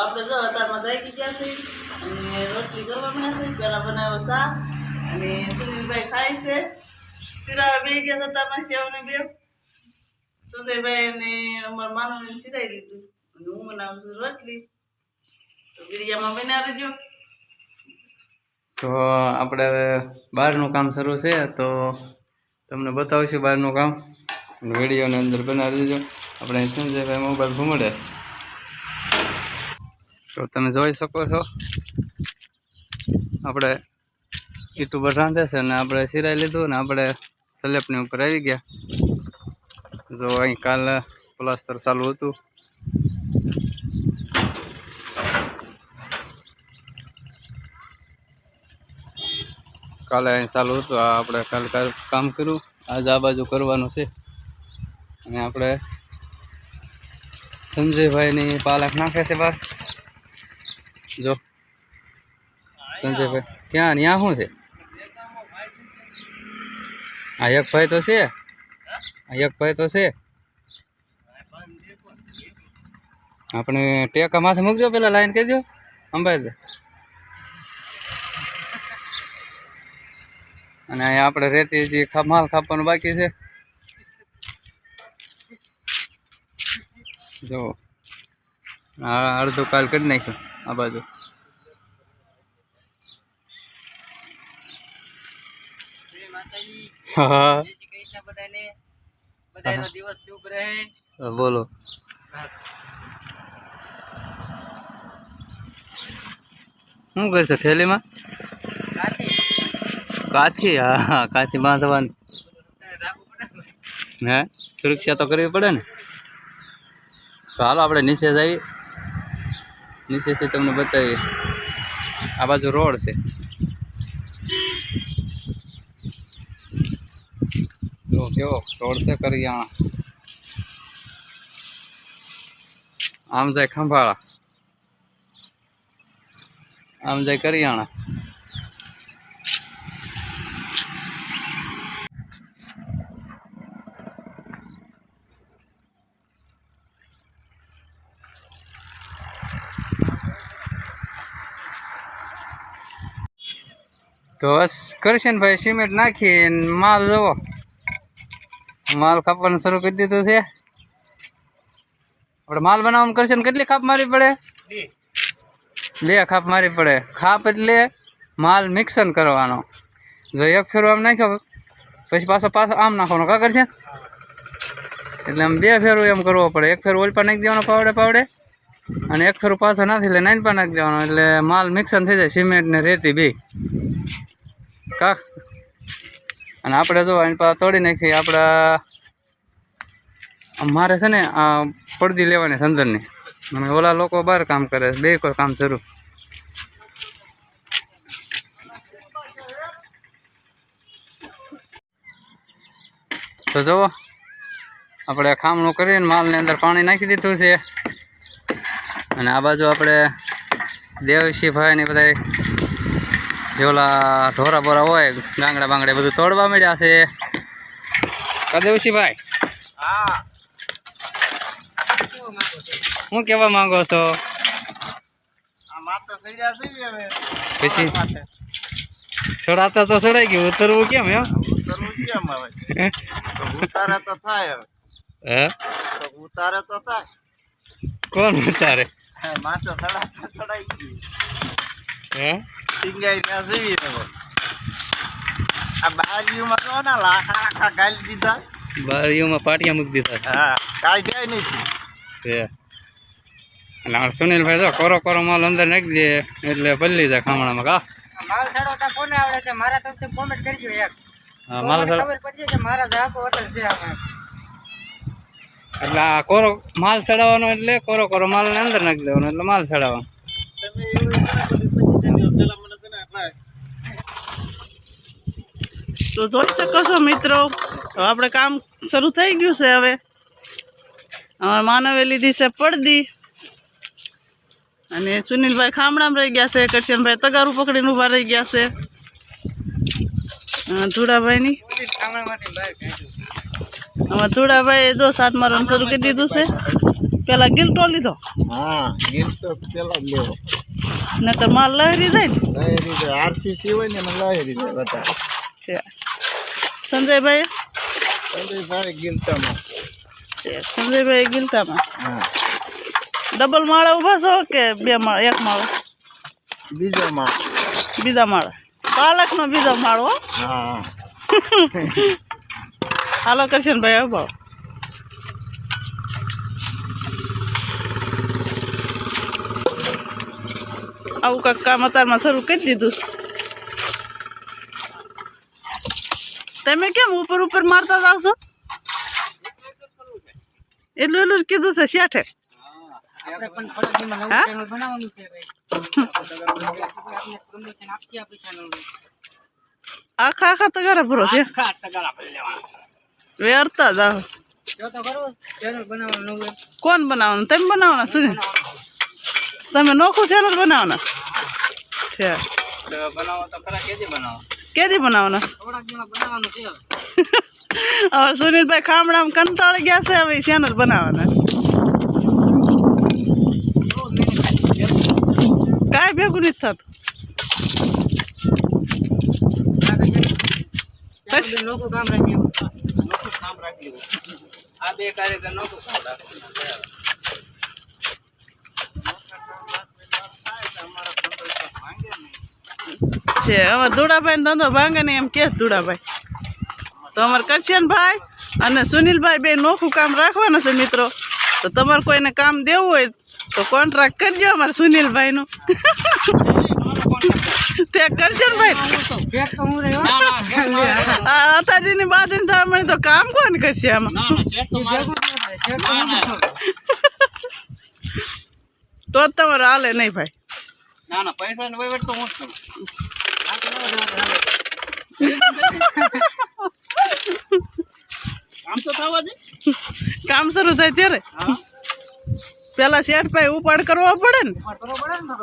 આપણે જો અત્યારમાં જાગી ગયા છે અને રોટલી કરવા મળ્યા છે. પહેલાં બનાવ્યો શાક અને સુનિલભાઈ ખાય છે. સિરાવા બે ગયા હતા અમને બે. સુધીભાઈ અને અમારા માનવને સિરાઈ લીધું અને હું બનાવું છું રોટલી. તો બિરિયામાં બનાવી રહેજો તો આપણે હવે બહારનું કામ શરૂ છે. તો તમને બતાવીશું બહારનું કામ. વિડીયોની અંદર બનાવી દેજો. આપણે સંજયભાઈ મોબાઈલ ઘૂમડે. તો તમે જોઈ શકો છો. આપણે યુટ્યુબર રાંધે છે અને આપણે સિરાઈ લીધું ને આપણે સ્લેબની ઉપર આવી ગયા. જો અહીં કાલે પ્લાસ્ટર ચાલુ હતું. કાલે અહીં ચાલુ હતું. આ આપણે કાલે કાલે કામ કર્યું. આજ આ બાજુ કરવાનું છે. અને આપણે સંજયભાઈની પાલક નાખે છે બહાર. જો. સંજયભાઈ, ક્યાં? ત્યાં શું છે? આ એક ભાઈ તો છે. એક ભાઈ તો છે. આપણે ટેકા માથે મૂકજો પેલા લાઈન કહેજો અંબાઈ અને અહીંયા આપણે રેતી જે માલ ખાપવાનું બાકી છે. જો. અડધું કાલ કરી નાખ્યું. આ બાજુ. બોલો. શું કરશો થેલીમાં કાથી હા હા કાથી બાંધવાની. હે? સુરક્ષા તો કરવી પડે ને. તો હાલો, આપણે નીચે જઈએ. નીચેથી તમને બતાવીએ. આ બાજુ રોડ છે. જો કેવો રોડ છે કરિયાણા. આમ જાય ખંભાળા. આમ જાય કરિયાણા. તો બસ કરશે ને ભાઈ સિમેન્ટ નાખી માલ જવો. માલ કાપવાનું શરૂ કરી દીધું છે. આપણે માલ બનાવવાનું કરશે ને કેટલી ખાપ મારવી પડે? બે ખાપ મારવી પડે. ખાપ એટલે માલ મિક્સન કરવાનો. જો એક ફેરો આમ નાખ્યો, પછી પાછો પાછો આમ નાખવાનો. કા કરશે? એટલે આમ બે ફેરું એમ કરવો પડે. એક ફેરું ઓલપા નાખી દેવાનો પાવડે પાવડે, અને એક ફેરું પાછો નાખી એટલે નાઈન પર નાખી દેવાનો. એટલે માલ મિક્સન થઈ જાય, સિમેન્ટ ને રેતી બે. કા અને આપણે જો એની પાસે તોડી નાખી, આપણા મારે છે ને, આ પડદી લેવાની સંદરની. અને ઓલા લોકો બહાર કામ કરે છે બે કોઈ કામ શરૂ. તો જુઓ, આપણે ખામણું કરીને માલની અંદર પાણી નાખી દીધું છે. અને આ બાજુ આપણે દેવસિંહભાઈ ને બધા જે ઓલા ઢોરા બોરા હોય ગાંગડા બાંગડા બધું તોડવા મળ્યા છે. કદેવસિંહભાઈ હું કેવા માંગો છો? પછી? ચડાતા તો ચડાઈ ગયું ઉતરવું કેમ એમ? ઉતરવું કેમ હવે ઉતારે તો થાય હે? તો ઉતારે તો થાય કોણ ઉતારે? માથે ચડાતા ચડાઈ ગયું. હે? ટીંગાઈ રહ્યા સીવી હવે. આ બારીઓમાં જો ને લાખા આખા ગાલી દીધા. બારીઓમાં પાટિયા મૂકી દીધા. હા કાઢ્યા નથી એટલે આ સુનિલભાઈ જો કોરો કોરો માલ અંદર નાખી દે એટલે પલ્લી જાય ખામણામાં. કા? માલ ચડાવતા કોને આવડે છે? મારા તરફથી કોમેન્ટ કરજો એક. હા, માલ સાડો સડ- ખબર પડશે કે મારા જવાબ હોટલ છે આમાં એટલે આ કોરો માલ ચડાવવાનો એટલે કોરો કોરો માલ અંદર નાખી દેવાનો એટલે માલ ચડાવવાનો. તમે એવું એટલા બધી પછી દેજો. પેલા મને છે ને ભાઈ તો જોઈ શકો છો મિત્રો. તો આપણે કામ શરૂ થઈ ગયું છે હવે. અમારા માનવે લીધી છે પડદી. અને સુનિલભાઈ ખામડામાં રહી ગયા છે કરશનભાઈ તગારું પકડીને ઊભા રહી ગયા છે. ધુડાભાઈની. હવે ધુડાભાઈ જો સાત મારવાનું શરૂ કરી દીધું છે. પેલા ગિલટો લીધો નકર માલ લહેરી જાય ને. લહેરી જાય. આરસીસી હોય ને લહેરી જાય છે. સંજયભાઈ? સંજયભાઈ ગિલતામાં. સંજયભાઈ ગિલતામાં ડબલ માળા ઊભા છો કે બે માળા એક માળો? બીજો માળો. બીજા માળા. પાલકનો બીજો માળો હાલો કરશનભાઈ આવો આવું કાંઈક કામ અત્યારમાં શરૂ કરી દીધું તમે કેમ ઉપર ઉપર મારતા જાવ છો? એટલું એટલું જ કીધું છે શેઠે. આખા આખા તગારા ભરો છે. વેરતા જાઓ. કોણ બનાવવાનું? તમે બનાવવાના શું તમે નોખું ચેનલ બનાવવાના? છે. બનાવો તો ખરા કેદી બનાવો? કેદી બનાવવાના થોડાક દીમાં બનાવવાનું છે હવે. હવે સુનિલભાઈ ખામણામાં કંટાળી ગયા છે હવે ચેનલ બનાવવાના કાંઈ ભેગું નથી થતું આગળ જઈને નોખું કામ રાખીએ આ બે કાર્યકર નો છે. હવે ધુડાભાઈ ધંધો ભાંગે ને એમ કે ધુડાભાઈ તો અમારે કરશનભાઈ અને સુનિલભાઈ બે નોખું કામ રાખવાનું છે મિત્રો. તો તમારે કોઈને કામ દેવું હોય તો કોન્ટ્રાક્ટ કરજો અમારે સુનિલભાઈનું. તે કરશનભાઈ અતાજીની બાજુની થવા મળી તો કામ કોણ કરશે આમાં? તો જ તમારે હાલે નહીં ભાઈ. ના ના પૈસા આ તો ન જવા દે, તો થવા દે. કામ શરૂ થાય ત્યારે? પેલા શેઠ ભાઈ ઉપાડ કરવો પડે ને? કરવો પડે ને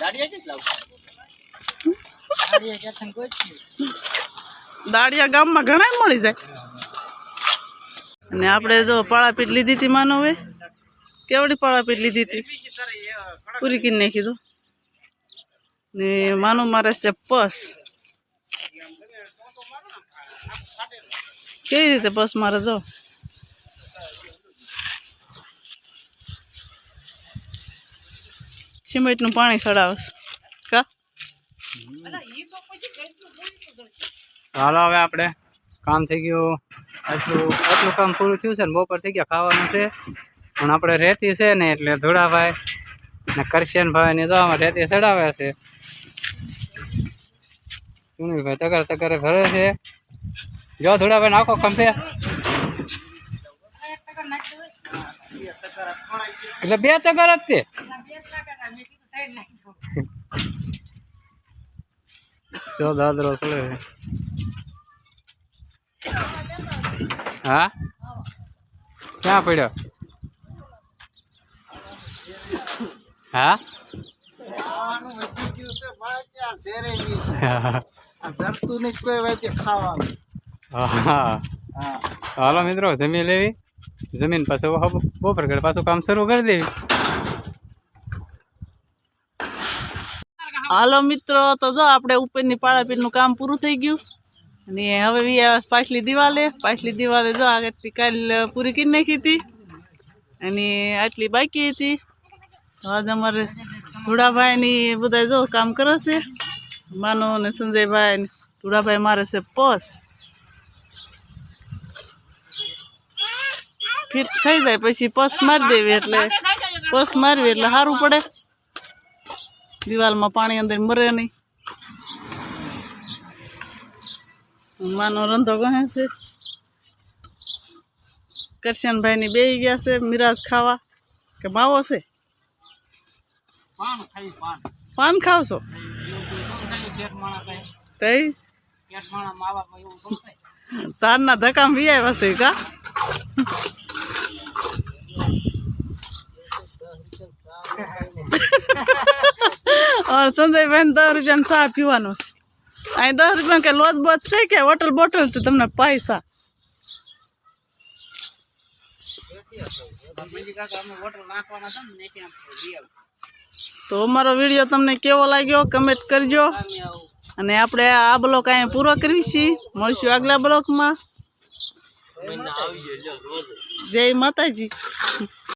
દાડિયા કેટલા. દાડિયા ગામમાં ઘણા મળી જાય. અને આપણે જો પાળાપીટ લીધી હતી માનવે કેવડી પાળાપીટ લીધી હતી? પૂરી કરી નાખી જો. ને માનું મારે છે પસ. કેવી રીતે પસ મારે જો સિમેન્ટનું પાણી ચડાવશ કા? હાલો, હવે આપણે કામ થઈ ગયું. આટલું આટલું કામ પૂરું થયું છે ને, બપોર થઈ ગયા, ખાવાનું છે. પણ આપણે રેતી છે ને, એટલે ધોળાભાઈ ને કરશનભાઈ ને જો આમાં રેતી ચડાવ્યા છે. સુનિલભાઈ તગર તગરે ભરે છે. જો ધોળાભાઈ નાખો ખંભે. એટલે બે તગર જ તે જો દાદરો ચડે હા? ક્યાં પડ્યો? હા? આ સરતું નહીં કોઈ વાતે ખાવાનું. હા હા. હાલો મિત્રો જમીન લેવી. જમીન પાસે બપોર ઘડી પાછું કામ શરૂ કરી દેવી. હાલો મિત્રો તો જો આપણે ઉપરની પાળાપીરનું કામ પૂરું થઈ ગયું. અને હવે પાછલી દિવાલે પાછલી દિવાલે જો આગળથી કાલ પૂરી કરી નાખી હતી. અને આટલી બાકી હતી. હવે આજ અમારે ધુડાભાઈની બધા જો કામ કરે છે. માનો ને સંજયભાઈ ને ધુડાભાઈ મારે છે પસ ફિટ થઈ જાય પછી પસ મારી દેવી એટલે પસ મારવી એટલે સારું પડે. દિવાલમાં પાણી અંદર મરે નહીં. માનો રંધો કહે છે. કરશનભાઈની બે ગયા છે મિરાજ ખાવા. કે માવો છે? પાન ખાઈ પાન પાન ખાવશો શેઠ માણા ખાય તઈ શેઠ માણા માવા એવું ગમશે તારના ધક્કામ વી આવ્યા છે કા और સંજયભાઈ દસ રૂપિયાનો ચા પીવાનો છે અહીં દસ રૂપિયા કે લોજ બોજ છે કે હોટલ બોટલ તો તમને પૈસા? બાપુજી કાકા અમે વોટર નાખવાના હતા ને ત્યાંથી આમ લઈ આવું. તો અમારો વીડિયો તમને કેવો લાગ્યો કમેન્ટ કરજો. અને આપણે આ બ્લોક અહીંયા પૂરો કરવી છીએ. મળશું આગલા બ્લોકમાં. જય માતાજી.